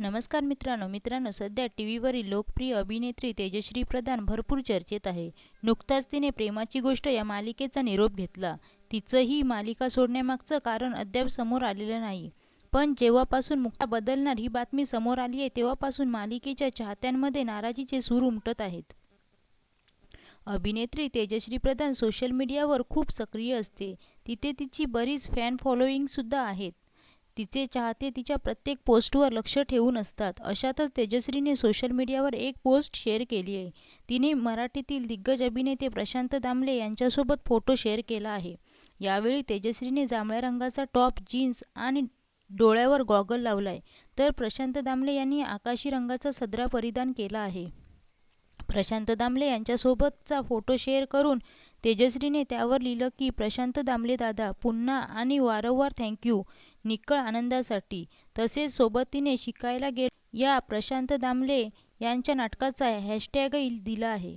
नमस्कार मित्रांनो मित्रांनो सध्या टी व्हीवरील लोकप्रिय अभिनेत्री तेजश्री प्रधान भरपूर चर्चेत आहे. नुकताच तिने प्रेमाची गोष्ट या मालिकेचा निरोप घेतला. तिचं ही मालिका सोडण्यामागचं कारण अद्याप समोर आलेलं नाही. पण जेव्हापासून मुक्ता बदलणार ही बातमी समोर आली आहे तेव्हापासून मालिकेच्या चाहत्यांमध्ये नाराजीचे सूर उमटत आहेत. अभिनेत्री तेजश्री प्रधान सोशल मीडियावर खूप सक्रिय असते. तिथे तिची बरीच फॅन फॉलोईंगसुद्धा आहेत. तिचे चाहते तिच्या प्रत्येक पोस्टवर लक्ष ठेवून असतात. अशातच तेजश्रीने सोशल मीडियावर एक पोस्ट शेअर केली आहे. तिने मराठीतील दिग्गज अभिनेते प्रशांत दामले यांच्यासोबत फोटो शेअर केला आहे. यावेळी तेजश्रीने जांभळ्या रंगाचा टॉप जीन्स आणि डोळ्यावर गॉगल लावलाय. तर प्रशांत दामले यांनी आकाशी रंगाचा सदरा परिधान केला आहे. प्रशांत दामले यांच्यासोबतचा फोटो शेअर करून तेजश्रीने त्यावर लिहिलं की प्रशांत दामले दादा पुन्हा आणि वारंवार थँक्यू. निखळ आनंदासाठी तसेच सोबत तिने शिकायला गेलो. या प्रशांत दामले यांच्या नाटकाचा हॅशटॅगही दिला आहे.